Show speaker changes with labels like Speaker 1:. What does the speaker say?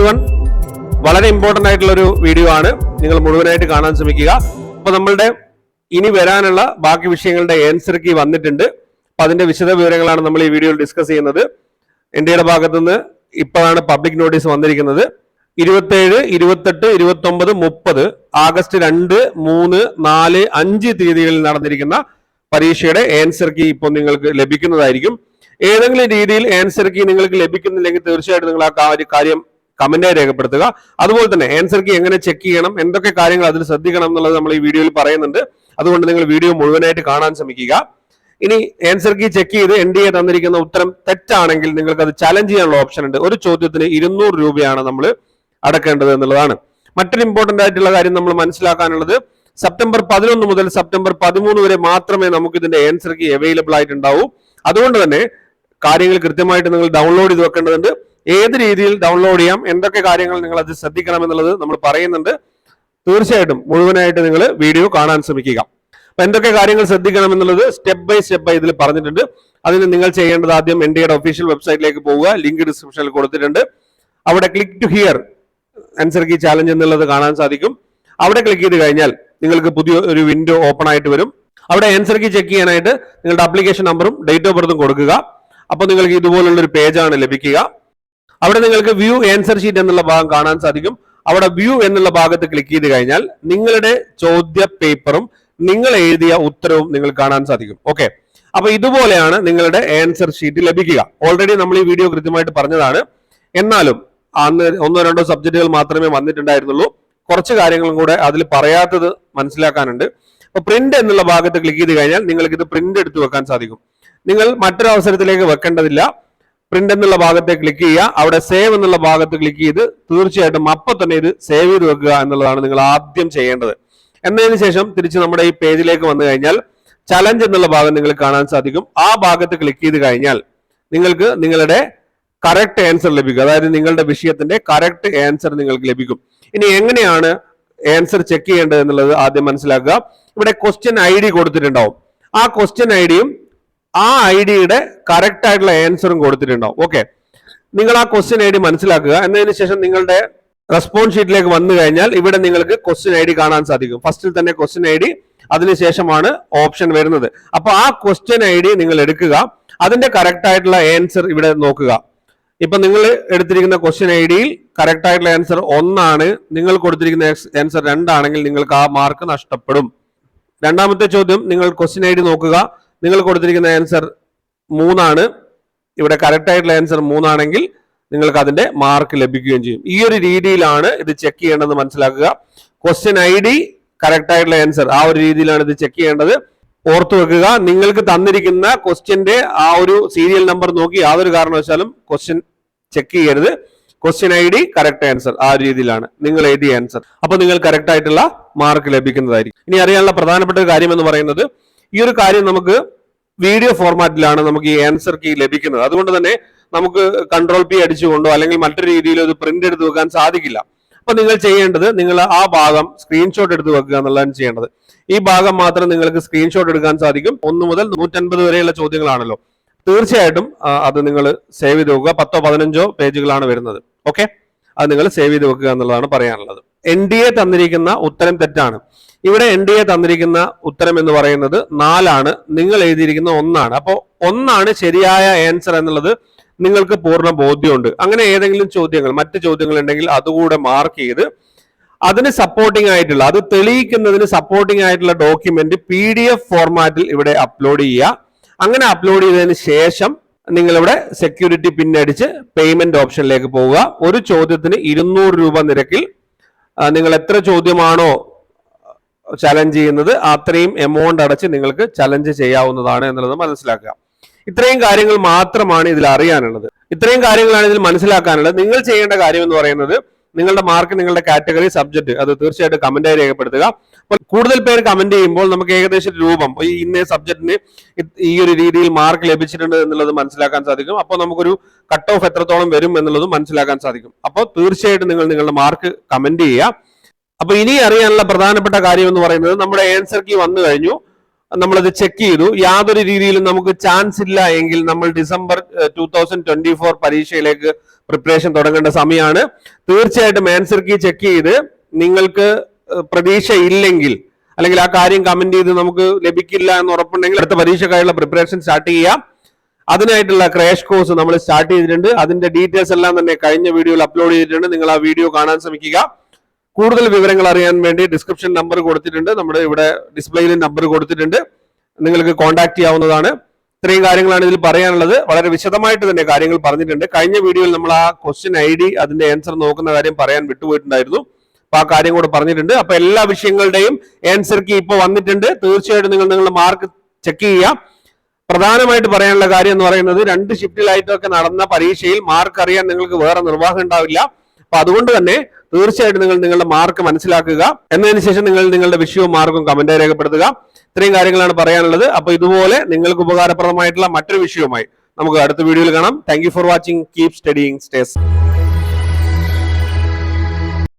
Speaker 1: Every one വളരെ important ആയിട്ടുള്ള ഒരു വീഡിയോ ആണ്. നിങ്ങൾ മുഴുവനായിട്ട് കാണാൻ ശ്രമിക്കുക. അപ്പോൾ നമ്മളുടെ ഇനി വരാനുള്ള ബാക്കി വിഷയങ്ങളുടെ ആൻസർ കീ വന്നിട്ടുണ്ട്. അപ്പോൾ അതിന്റെ വിശദ വിവരങ്ങളാണ് നമ്മൾ ഈ വീഡിയോയിൽ ഡിസ്കസ് ചെയ്യുന്നത്. ഇന്ത്യയുടെ ഭാഗത്തു നിന്ന് ഇപ്പോഴാണ് പബ്ലിക് നോട്ടീസ് വന്നിരിക്കുന്നത്. ഇരുപത്തേഴ് ഇരുപത്തെട്ട് ഇരുപത്തൊമ്പത് മുപ്പത് ആഗസ്റ്റ് രണ്ട് മൂന്ന് നാല് അഞ്ച് തീയതികളിൽ നടന്നിരിക്കുന്ന പരീക്ഷയുടെ ആൻസർ കീ ഇപ്പോൾ നിങ്ങൾക്ക് ലഭിക്കുന്നതായിരിക്കും. ഏതെങ്കിലും രീതിയിൽ ആൻസർ കീ നിങ്ങൾക്ക് ലഭിക്കുന്നില്ലെങ്കിൽ തീർച്ചയായിട്ടും നിങ്ങൾ ആ കാര്യം കമന്റായി രേഖപ്പെടുത്തുക. അതുപോലെ തന്നെ ആൻസർ കീ എങ്ങനെ ചെക്ക് ചെയ്യണം എന്തൊക്കെ കാര്യങ്ങൾ അതിൽ ശ്രദ്ധിക്കണം എന്നുള്ളത് നമ്മൾ ഈ വീഡിയോയിൽ പറയുന്നുണ്ട്. അതുകൊണ്ട് നിങ്ങൾ വീഡിയോ മുഴുവനായിട്ട് കാണാൻ ശ്രമിക്കുക. ഇനി ആൻസർ കീ ചെക്ക് ചെയ്ത് എൻ ഡി എ തന്നിരിക്കുന്ന ഉത്തരം തെറ്റാണെങ്കിൽ നിങ്ങൾക്ക് അത് ചലഞ്ച് ചെയ്യാനുള്ള ഓപ്ഷൻ ഉണ്ട്. ഒരു ചോദ്യത്തിന് ഇരുന്നൂറ് രൂപയാണ് നമ്മൾ അടക്കേണ്ടത് എന്നുള്ളതാണ്. മറ്റൊരു ഇമ്പോർട്ടന്റ് ആയിട്ടുള്ള കാര്യം നമ്മൾ മനസ്സിലാക്കാനുള്ളത് സെപ്റ്റംബർ പതിനൊന്ന് മുതൽ സെപ്റ്റംബർ പതിമൂന്ന് വരെ മാത്രമേ നമുക്ക് ഇതിന്റെ ആൻസർ കീ അവൈലബിൾ ആയിട്ടുണ്ടാവൂ. അതുകൊണ്ട് തന്നെ കാര്യങ്ങൾ കൃത്യമായിട്ട് നിങ്ങൾ ഡൗൺലോഡ് ചെയ്ത് വെക്കേണ്ടതുണ്ട്. ഏത് രീതിയിൽ ഡൗൺലോഡ് ചെയ്യാം എന്തൊക്കെ കാര്യങ്ങൾ നിങ്ങൾ അത് ശ്രദ്ധിക്കണം എന്നുള്ളത് നമ്മൾ പറയുന്നുണ്ട്. തീർച്ചയായിട്ടും മുഴുവനായിട്ട് നിങ്ങൾ വീഡിയോ കാണാൻ ശ്രമിക്കുക. അപ്പൊ എന്തൊക്കെ കാര്യങ്ങൾ ശ്രദ്ധിക്കണം എന്നുള്ളത് സ്റ്റെപ്പ് ബൈ സ്റ്റെപ്പ് ഇതിൽ പറഞ്ഞിട്ടുണ്ട്. അതിന് നിങ്ങൾ ചെയ്യേണ്ടത് ആദ്യം എൻ ഒഫീഷ്യൽ വെബ്സൈറ്റിലേക്ക് പോവുക. ലിങ്ക് ഡിസ്ക്രിപ്ഷനിൽ കൊടുത്തിട്ടുണ്ട്. അവിടെ click to here answer key challenge എന്നുള്ളത് കാണാൻ സാധിക്കും. അവിടെ ക്ലിക്ക് ചെയ്ത് കഴിഞ്ഞാൽ നിങ്ങൾക്ക് പുതിയ ഒരു വിൻഡോ ഓപ്പൺ ആയിട്ട് വരും. അവിടെ ആൻസർ കീ ചെക്ക് ചെയ്യാനായിട്ട് നിങ്ങളുടെ അപ്ലിക്കേഷൻ നമ്പറും ഡേറ്റ് ഓഫ് ബർത്തും കൊടുക്കുക. അപ്പോൾ നിങ്ങൾക്ക് ഇതുപോലുള്ള ഒരു പേജാണ് ലഭിക്കുക. അവിടെ നിങ്ങൾക്ക് വ്യൂ ആൻസർ ഷീറ്റ് എന്നുള്ള ഭാഗം കാണാൻ സാധിക്കും. അവിടെ വ്യൂ എന്നുള്ള ഭാഗത്ത് ക്ലിക്ക് ചെയ്ത് കഴിഞ്ഞാൽ നിങ്ങളുടെ ചോദ്യ പേപ്പറും നിങ്ങൾ എഴുതിയ ഉത്തരവും നിങ്ങൾ കാണാൻ സാധിക്കും. ഓക്കെ അപ്പൊ ഇതുപോലെയാണ് നിങ്ങളുടെ ആൻസർ ഷീറ്റ് ലഭിക്കുക. ഓൾറെഡി നമ്മൾ ഈ വീഡിയോ കൃത്യമായിട്ട് പറഞ്ഞതാണ്. എന്നാലും അന്ന് ഒന്നോ രണ്ടോ സബ്ജക്റ്റുകൾ മാത്രമേ വന്നിട്ടുണ്ടായിരുന്നുള്ളൂ. കുറച്ച് കാര്യങ്ങളും കൂടെ അതിൽ പറയാത്തത് മനസ്സിലാക്കാനുണ്ട്. അപ്പൊ പ്രിന്റ് എന്നുള്ള ഭാഗത്ത് ക്ലിക്ക് ചെയ്ത് കഴിഞ്ഞാൽ നിങ്ങൾക്ക് ഇത് പ്രിന്റ് എടുത്ത് വെക്കാൻ സാധിക്കും. നിങ്ങൾ മറ്റൊരു അവസരത്തിലേക്ക് വെക്കേണ്ടതില്ല. പ്രിന്റ് എന്നുള്ള ഭാഗത്തെ ക്ലിക്ക് ചെയ്യുക. അവിടെ സേവ് എന്നുള്ള ഭാഗത്ത് ക്ലിക്ക് ചെയ്ത് തീർച്ചയായിട്ടും അപ്പൊ തന്നെ ഇത് സേവ് ചെയ്ത് വെക്കുക എന്നുള്ളതാണ് നിങ്ങൾ ആദ്യം ചെയ്യേണ്ടത്. എന്നതിന് ശേഷം തിരിച്ച് നമ്മുടെ ഈ പേജിലേക്ക് വന്നു കഴിഞ്ഞാൽ ചലഞ്ച് എന്നുള്ള ഭാഗം നിങ്ങൾ കാണാൻ സാധിക്കും. ആ ഭാഗത്ത് ക്ലിക്ക് ചെയ്ത് കഴിഞ്ഞാൽ നിങ്ങൾക്ക് നിങ്ങളുടെ കറക്റ്റ് ആൻസർ ലഭിക്കും. അതായത് നിങ്ങളുടെ വിഷയത്തിന്റെ കറക്റ്റ് ആൻസർ നിങ്ങൾക്ക് ലഭിക്കും. ഇനി എങ്ങനെയാണ് ആൻസർ ചെക്ക് ചെയ്യേണ്ടത് എന്നുള്ളത് ആദ്യം മനസ്സിലാക്കുക. ഇവിടെ ക്വസ്റ്റ്യൻ ഐ ഡി കൊടുത്തിട്ടുണ്ടാവും. ആ ക്വസ്റ്റ്യൻ ഐ ഡിയും ആ ഐ ഡിയുടെ കറക്റ്റ് ആയിട്ടുള്ള ആൻസറും കൊടുത്തിട്ടുണ്ടാവും. ഓക്കെ നിങ്ങൾ ആ ക്വസ്റ്റ്യൻ ഐ ഡി മനസ്സിലാക്കുക. എന്നതിന് ശേഷം നിങ്ങളുടെ റെസ്പോൺസ് ഷീറ്റിലേക്ക് വന്നു കഴിഞ്ഞാൽ ഇവിടെ നിങ്ങൾക്ക് ക്വസ്റ്റ്യൻ ഐ ഡി കാണാൻ സാധിക്കും. ഫസ്റ്റിൽ തന്നെ ക്വസ്റ്റ്യൻ ഐ ഡി അതിനുശേഷമാണ് ഓപ്ഷൻ വരുന്നത്. അപ്പൊ ആ ക്വസ്റ്റ്യൻ ഐ ഡി നിങ്ങൾ എടുക്കുക. അതിന്റെ കറക്റ്റ് ആയിട്ടുള്ള ആൻസർ ഇവിടെ നോക്കുക. ഇപ്പൊ നിങ്ങൾ എടുത്തിരിക്കുന്ന ക്വസ്റ്റ്യൻ ഐ ഡിയിൽ കറക്റ്റ് ആയിട്ടുള്ള ആൻസർ ഒന്നാണ്. നിങ്ങൾ കൊടുത്തിരിക്കുന്ന ആൻസർ രണ്ടാണെങ്കിൽ നിങ്ങൾക്ക് ആ മാർക്ക് നഷ്ടപ്പെടും. രണ്ടാമത്തെ ചോദ്യം നിങ്ങൾ ക്വസ്റ്റ്യൻ ഐ ഡി നോക്കുക. നിങ്ങൾ കൊടുത്തിരിക്കുന്ന ആൻസർ മൂന്നാണ്. ഇവിടെ കറക്റ്റ് ആയിട്ടുള്ള ആൻസർ മൂന്നാണെങ്കിൽ നിങ്ങൾക്ക് അതിന്റെ മാർക്ക് ലഭിക്കുകയും ചെയ്യും. ഈ ഒരു രീതിയിലാണ് ഇത് ചെക്ക് ചെയ്യേണ്ടത് മനസ്സിലാക്കുക. ക്വസ്റ്റ്യൻ ഐ ഡി കറക്റ്റ് ആയിട്ടുള്ള ആൻസർ ആ ഒരു രീതിയിലാണ് ഇത് ചെക്ക് ചെയ്യേണ്ടത്. ഓർത്തു വെക്കുക നിങ്ങൾക്ക് തന്നിരിക്കുന്ന ക്വസ്റ്റ്യന്റെ ആ ഒരു സീരിയൽ നമ്പർ നോക്കി യാതൊരു കാരണവശാലും ക്വസ്റ്റ്യൻ ചെക്ക് ചെയ്യരുത്. Question I D correct answer ആ രീതിയിലാണ് നിങ്ങൾ എഴുതിയ ആൻസർ അപ്പൊ നിങ്ങൾ കറക്റ്റ് ആയിട്ടുള്ള മാർക്ക് ലഭിക്കുന്നതായിരിക്കും. ഇനി അറിയാനുള്ള പ്രധാനപ്പെട്ട ഒരു കാര്യം എന്ന് പറയുന്നത് ഈ ഒരു കാര്യം നമുക്ക് വീഡിയോ ഫോർമാറ്റിലാണ് നമുക്ക് ഈ ആൻസർ കീ ലഭിക്കുന്നത്. അതുകൊണ്ട് തന്നെ നമുക്ക് കൺട്രോൾ പി അടിച്ചുകൊണ്ടോ അല്ലെങ്കിൽ മറ്റൊരു രീതിയിലോ ഇത് പ്രിന്റ് എടുത്ത് വെക്കാൻ സാധിക്കില്ല. അപ്പൊ നിങ്ങൾ ചെയ്യേണ്ടത് നിങ്ങൾ ആ ഭാഗം സ്ക്രീൻഷോട്ട് എടുത്ത് വെക്കുക എന്നുള്ളതാണ് ചെയ്യേണ്ടത്. ഈ ഭാഗം മാത്രം നിങ്ങൾക്ക് സ്ക്രീൻഷോട്ട് എടുക്കാൻ സാധിക്കും. ഒന്ന് മുതൽ നൂറ്റൻപത് വരെയുള്ള ചോദ്യങ്ങളാണല്ലോ. തീർച്ചയായിട്ടും അത് നിങ്ങൾ സേവ് ചെയ്ത് വെക്കുക. പത്തോ പതിനഞ്ചോ പേജുകളാണ് വരുന്നത്. ഓക്കെ അത് നിങ്ങൾ സേവ് ചെയ്ത് വെക്കുക എന്നുള്ളതാണ് പറയാനുള്ളത്. എൻ ഡി എ തന്നിരിക്കുന്ന ഉത്തരം തെറ്റാണ്. ഇവിടെ എൻ ഡി എ തന്നിരിക്കുന്ന ഉത്തരം എന്ന് പറയുന്നത് നാലാണ്. നിങ്ങൾ എഴുതിയിരിക്കുന്ന ഒന്നാണ്. അപ്പോൾ ഒന്നാണ് ശരിയായ ആൻസർ എന്നുള്ളത് നിങ്ങൾക്ക് പൂർണ ബോധ്യമുണ്ട്. അങ്ങനെ ഏതെങ്കിലും ചോദ്യങ്ങൾ മറ്റ് ചോദ്യങ്ങൾ ഉണ്ടെങ്കിൽ അതുകൂടെ മാർക്ക് ചെയ്ത് അതിന് സപ്പോർട്ടിംഗ് ആയിട്ടുള്ള അത് തെളിയിക്കുന്നതിന് സപ്പോർട്ടിംഗ് ആയിട്ടുള്ള ഡോക്യുമെന്റ് പി ഡി എഫ് ഫോർമാറ്റിൽ ഇവിടെ അപ്ലോഡ് ചെയ്യുക. അങ്ങനെ അപ്ലോഡ് ചെയ്തതിന് ശേഷം നിങ്ങളിവിടെ സെക്യൂരിറ്റി പിൻ അടിച്ച് പേയ്മെന്റ് ഓപ്ഷനിലേക്ക് പോവുക. ഒരു ചോദ്യത്തിന് ഇരുന്നൂറ് രൂപ നിരക്കിൽ നിങ്ങൾ എത്ര ചോദ്യമാണോ ചലഞ്ച് ചെയ്യുന്നത് അത്രയും എമൗണ്ട് അടച്ച് നിങ്ങൾക്ക് ചലഞ്ച് ചെയ്യാവുന്നതാണ് എന്നുള്ളത് മനസ്സിലാക്കുക. ഇത്രയും കാര്യങ്ങൾ മാത്രമാണ് ഇതിൽ അറിയാനുള്ളത്. ഇത്രയും കാര്യങ്ങളാണ് ഇതിൽ മനസ്സിലാക്കാനുള്ളത്. നിങ്ങൾ ചെയ്യേണ്ട കാര്യം എന്ന് പറയുന്നത് നിങ്ങളുടെ മാർക്ക് നിങ്ങളുടെ കാറ്റഗറി സബ്ജക്ട് അത് തീർച്ചയായിട്ടും കമന്റായി രേഖപ്പെടുത്തുക. അപ്പോൾ കൂടുതൽ പേർ കമന്റ് ചെയ്യുമ്പോൾ നമുക്ക് ഏകദേശം രൂപം. ഈ ഇന്ന സബ്ജക്റ്റിന് ഈ ഒരു രീതിയിൽ മാർക്ക് ലഭിച്ചിട്ടുണ്ട് എന്നുള്ളത് മനസ്സിലാക്കാൻ സാധിക്കും. അപ്പോൾ നമുക്കൊരു കട്ട് ഓഫ് എത്രത്തോളം വരും എന്നുള്ളതും മനസ്സിലാക്കാൻ സാധിക്കും. അപ്പോൾ തീർച്ചയായിട്ടും നിങ്ങൾ നിങ്ങളുടെ മാർക്ക് കമന്റ് ചെയ്യുക. അപ്പൊ ഇനി അറിയാനുള്ള പ്രധാനപ്പെട്ട കാര്യം എന്ന് പറയുന്നത് നമ്മുടെ ആൻസർ കീ വന്നു കഴിഞ്ഞു. നമ്മളത് ചെക്ക് ചെയ്തു. യാതൊരു രീതിയിലും നമുക്ക് ചാൻസ് ഇല്ല എങ്കിൽ നമ്മൾ December two thousand twenty four പരീക്ഷയിലേക്ക് പ്രിപ്പറേഷൻ തുടങ്ങേണ്ട സമയമാണ് തീർച്ചയായിട്ടും ആൻസർ കീ ചെക്ക് ചെയ്ത് നിങ്ങൾക്ക് പ്രതീക്ഷ ഇല്ലെങ്കിൽ അല്ലെങ്കിൽ ആ കാര്യം കമന്റ് ചെയ്ത് നമുക്ക് ലഭിക്കില്ല എന്ന് ഉറപ്പുണ്ടെങ്കിൽ അടുത്ത പരീക്ഷക്കായുള്ള പ്രിപ്പറേഷൻ സ്റ്റാർട്ട് ചെയ്യാം. അതിനായിട്ടുള്ള ക്രാഷ് കോഴ്സ് നമ്മൾ സ്റ്റാർട്ട് ചെയ്തിട്ടുണ്ട്. അതിന്റെ ഡീറ്റെയിൽസ് എല്ലാം തന്നെ കഴിഞ്ഞ വീഡിയോയിൽ അപ്ലോഡ് ചെയ്തിട്ടുണ്ട്. നിങ്ങൾ ആ വീഡിയോ കാണാൻ ശ്രമിക്കുക. കൂടുതൽ വിവരങ്ങൾ അറിയാൻ വേണ്ടി ഡിസ്ക്രിപ്ഷൻ നമ്പർ കൊടുത്തിട്ടുണ്ട്. നമ്മുടെ ഇവിടെ ഡിസ്പ്ലേയിൽ നമ്പർ കൊടുത്തിട്ടുണ്ട്. നിങ്ങൾക്ക് കോൺടാക്ട് ചെയ്യാവുന്നതാണ്. ഇത്രയും കാര്യങ്ങളാണ് ഇതിൽ പറയാനുള്ളത്. വളരെ വിശദമായിട്ട് തന്നെ കാര്യങ്ങൾ പറഞ്ഞിട്ടുണ്ട്. കഴിഞ്ഞ വീഡിയോയിൽ നമ്മൾ ആ ക്വസ്റ്റ്യൻ ഐ ഡി അതിന്റെ ആൻസർ നോക്കുന്ന കാര്യം പറയാൻ വിട്ടുപോയിട്ടുണ്ടായിരുന്നു. അപ്പൊ ആ കാര്യം കൂടെ പറഞ്ഞിട്ടുണ്ട്. അപ്പൊ എല്ലാ വിഷയങ്ങളുടെയും ആൻസർ കീ ഇപ്പൊ വന്നിട്ടുണ്ട്. തീർച്ചയായിട്ടും നിങ്ങൾ നിങ്ങളുടെ മാർക്ക് ചെക്ക് ചെയ്യുക പ്രധാനമായിട്ട് പറയാനുള്ള കാര്യം എന്ന് പറയുന്നത് രണ്ട് ഷിഫ്റ്റിലായിട്ടൊക്കെ നടന്ന പരീക്ഷയിൽ മാർക്ക് അറിയാൻ നിങ്ങൾക്ക് വേറെ നിർവാഹം ഉണ്ടാവില്ല. അപ്പൊ അതുകൊണ്ട് തന്നെ തീർച്ചയായിട്ടും നിങ്ങൾ നിങ്ങളുടെ മാർക്ക് മനസ്സിലാക്കുക. എന്നതിന് ശേഷം നിങ്ങൾ നിങ്ങളുടെ വിഷയവും മാർക്കും കമന്റായി രേഖപ്പെടുത്തുക. ഇത്രയും കാര്യങ്ങളാണ് പറയാനുള്ളത്. അപ്പൊ ഇതുപോലെ നിങ്ങൾക്ക് ഉപകാരപ്രദമായിട്ടുള്ള മറ്റൊരു വിഷയവുമായി നമുക്ക് അടുത്ത വീഡിയോയിൽ കാണാം. Thank for watching keep studying stays